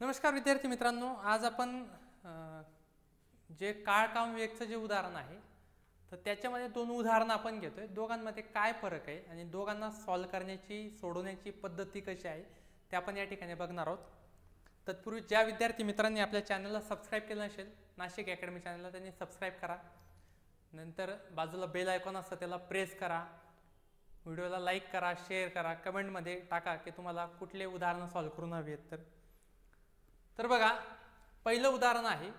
नमस्कार विद्यार्थी मित्रांनो आज आपण जे काळ काम वेगचं जे उदाहरण आहे तर त्याच्यामध्ये दोन उदाहरणं आपण घेतोय. दोघांमध्ये काय फरक आहे आणि दोघांना सॉल्व करण्याची सोडवण्याची पद्धती कशी आहे ते आपण या ठिकाणी बघणार आहोत. तत्पूर्वी ज्या विद्यार्थी मित्रांनी आपल्या चॅनलला सबस्क्राईब केलं नसेल नाशिक अकॅडमी चॅनलला त्यांनी सबस्क्राईब करा. नंतर बाजूला बेल आयकॉन असतं त्याला प्रेस करा. व्हिडिओला लाईक करा शेअर करा. कमेंटमध्ये टाका की तुम्हाला कुठले उदाहरणं सॉल्व करून हवी आहेत तर. तर बघा पहिलं उदाहरण आहे.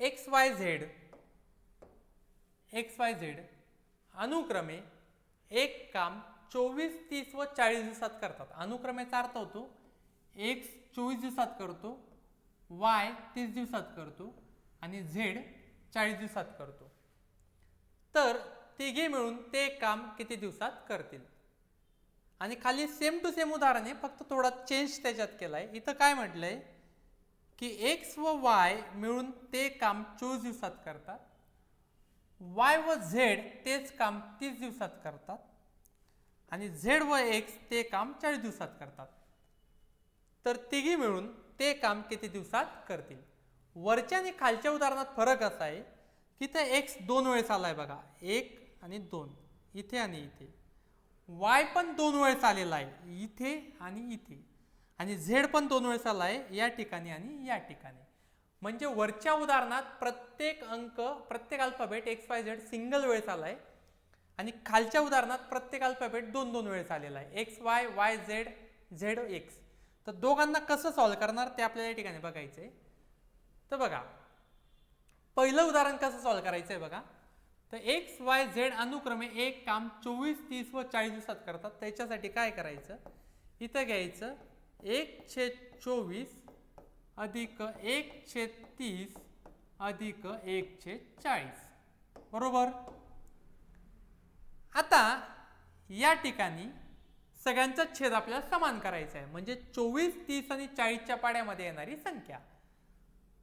X Y Z X Y Z अनुक्रमे एक काम चोवीस तीस व चाळीस दिवसात करतात. अनुक्रमेचा अर्थ होतो एक्स चोवीस दिवसात करतो वाय तीस दिवसात करतो आणि झेड चाळीस दिवसात करतो. तर तिघे मिळून ते काम किती दिवसात करतील? आणि खाली सेम टू सेम उदाहरण आहे फक्त थोडा चेंज त्याच्यात केला आहे इथं काय म्हटलं आहे की एक्स व वाय मिळून ते काम चोवीस दिवसात करतात. वाय व झेड तेच काम तीस दिवसात करतात. आणि झेड व एक्स ते काम चाळीस दिवसात करतात. तर तिघी मिळून ते काम किती दिवसात करतील? वरच्या आणि खालच्या उदाहरणात फरक असा आहे की ते एक्स दोन वेळेस आला आहे बघा. एक आणि दोन. इथे आणि इथे. वाय पण दोन वेळेस आलेला आहे. इथे आणि इथे. आणि झेड पण दोन वेळेस आला आहे या ठिकाणी आणि या ठिकाणी. म्हणजे वरच्या उदाहरणात प्रत्येक अंक प्रत्येक alphabet X Y Z single वेळेस आला आहे. आणि खालच्या उदाहरणात प्रत्येक अल्फाबेट दोन दोन वेळेस आलेला आहे. X Y Y Z Z X तर दोघांना कसं सॉल्व्ह करणार ते आपल्याला या ठिकाणी बघायचं आहे तर बघा पहिलं उदाहरण कसं सॉल्व्ह करायचं आहे बघा. तर एक्स वाय झेड अनुक्रमे एक काम चोवीस तीस व चाळीस दिवसात करतात. त्याच्यासाठी काय करायचं? इथं घ्यायचं एक छेद चोवीस अधिक एक छेद तीस अधिक एक छेद चाळीस. बरोबर? आता या ठिकाणी सगळ्यांचा छेद आपल्याला समान करायचा आहे. म्हणजे चोवीस तीस आणि चाळीसच्या पाड्यामध्ये येणारी संख्या.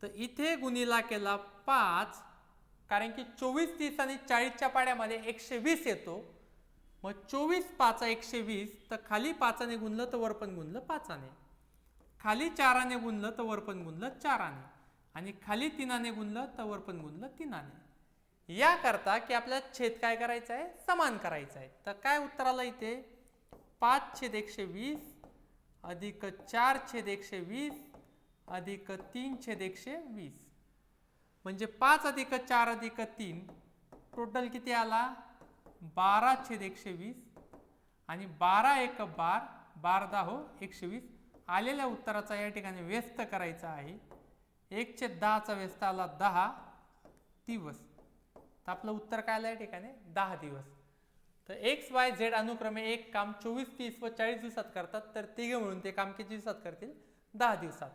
तर इथे गुणिला केला पाच कारण की चोवीस तीस आणि चाळीसच्या पाड्यामध्ये एकशे वीस येतो. मग चोवीस पाचा एकशे वीस तर खाली पाचाने गुणलं तर वर पण गुणलं पाचाने. खाली चाराने गुणलं तर वर पण गुणलं चाराने. आणि खाली तीनाने गुणलं तर वर पण गुणलं तीनाने. याकरता की आपल्याला छेद काय करायचा आहे? समान करायचा आहे. तर काय उत्तराला इथे? पाच छेद एकशे वीस अधिक चार छेद एकशे वीस अधिक तीन छेद एकशे वीस. म्हणजे पाच अधिक चार अधिक तीन टोटल किती आला? बारा छेद एकशे वीस. आणि बारा एक बार बार दहा हो एकशे वीस. आलेल्या उत्तराचा या ठिकाणी व्यस्त करायचा आहे. एक छेद दहाचा व्यस्त आला दहा दिवस. तर आपलं उत्तर काय आलं या ठिकाणी? दहा दिवस. तर एक्स वाय झेड अनुक्रमे एक काम चोवीस तीस व चाळीस दिवसात करतात तर तिघे मिळून ते काम किती दिवसात करतील? दहा दिवसात.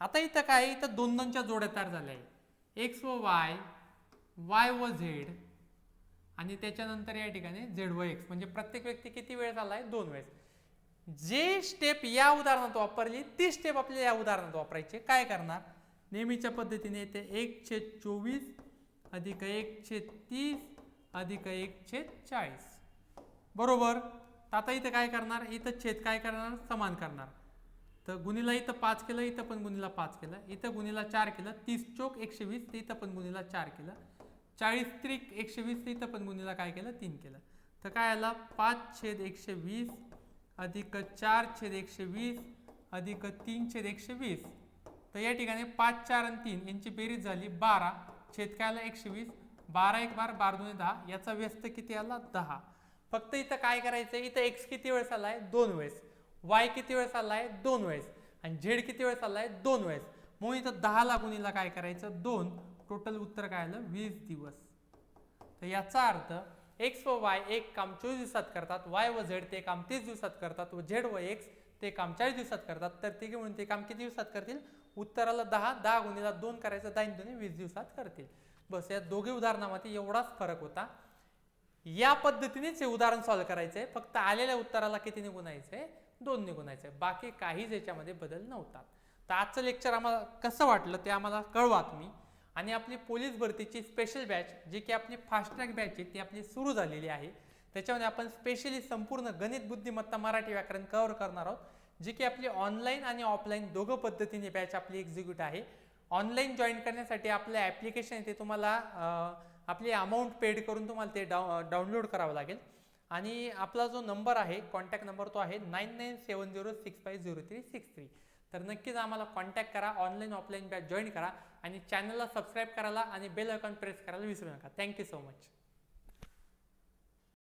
आता इथं काय? आहे? इथं दोन दोनच्या जोड्या तयार झाल्या आहे एक्स व वाय वाय व झेड आणि त्याच्यानंतर या ठिकाणी झेड व एक्स म्हणजे प्रत्येक व्यक्ती किती वेळ झाला आहे दोन वेळेस. जे स्टेप या उदाहरणात वापरली ती स्टेप आपल्याला या उदाहरणात वापरायची. काय करणार? नेहमीच्या पद्धतीने ते एक छेद चोवीस अधिक एक छेद तीस अधिक एक छेद चाळीस. बरोबर? आता इथं काय करणार? इथं छेद काय करणार? समान करणार. तर गुणीला इथं पाच केलं इथं पण गुणीला पाच केलं इथं गुणीला चार केलं तीस चोक एकशे वीस तर इथं पण गुणीला चार केलं चाळीस त्रिक एकशे वीस तर इथं पण गुणीला काय केलं तीन केलं. तर काय आला? पाच छेद एकशे वीस अधिक चार छेद एकशे वीस अधिक तीन छेद एकशे वीस. तर या ठिकाणी पाच चार आणि तीन यांची बेरीज झाली बारा. छेद काय आला? एकशे वीस. बारा एक बार बार दोन दहा. याचा व्यस्त किती आला? दहा. फक्त इथं काय करायचं इथं एक्स किती वेळेस आला आहे दोन वेळेस. वाय किती वेळेस आलाय दोन वेळेस. आणि झेड किती वेळेस आलाय दोन वेळेस. म्हणून इथं दहा लागुनीला काय करायचं? दोन. टोटल उत्तर काय आलं? वीस दिवस. तर याचा अर्थ एक्स व वाय एक काम चोवीस दिवसात करतात वाय व झेड ते काम तीस दिवसात करतात व झेड व एक्स ते काम चाळीस दिवसात करतात. तर तिघे म्हणून ते काम किती दिवसात करतील? उत्तराला दहा दहा गुणीला दोन करायचं दहा दोन्ही वीस दिवसात करतील. बस या दोघे उदाहरणामध्ये एवढाच फरक होता. या पद्धतीनेच हे उदाहरण सॉल्व्ह करायचं आहे फक्त आलेल्या उत्तराला कितीने गुणायचं आहे दोन आहे बाकी काहीच याच्यामध्ये बदल नव्हतात तर आजचं लेक्चर आम्हाला कसं वाटलं ते आम्हाला कळवा तुम्ही. आणि आपली पोलीस भरतीची स्पेशल बॅच जी की आपली फास्टट्रॅक बॅच आहे ती आपली सुरू झालेली आहे. त्याच्यामध्ये आपण स्पेशली संपूर्ण गणित बुद्धिमत्ता मराठी व्याकरण कव्हर करणार आहोत. जी की आपली ऑनलाईन आणि ऑफलाईन दोघं पद्धतीने बॅच आपली एक्झिक्यूट आहे. ऑनलाईन जॉईन करण्यासाठी आपलं ॲप्लिकेशन आहे ते तुम्हाला आपली अमाऊंट पेड करून तुम्हाला ते डाउ डाउनलोड करावं लागेल. आणि आपला जो नंबर आहे कॉन्टॅक्ट नंबर तो आहे nine nine seven zero six five zero three six three तर नक्कीच आम्हाला कॉन्टॅक्ट करा ऑनलाईन ऑफलाईन बॅच जॉईन करा आणि चॅनलला सबस्क्राईब करायला आणि बेल आयकॉन प्रेस करायला विसरू नका. Thank you so much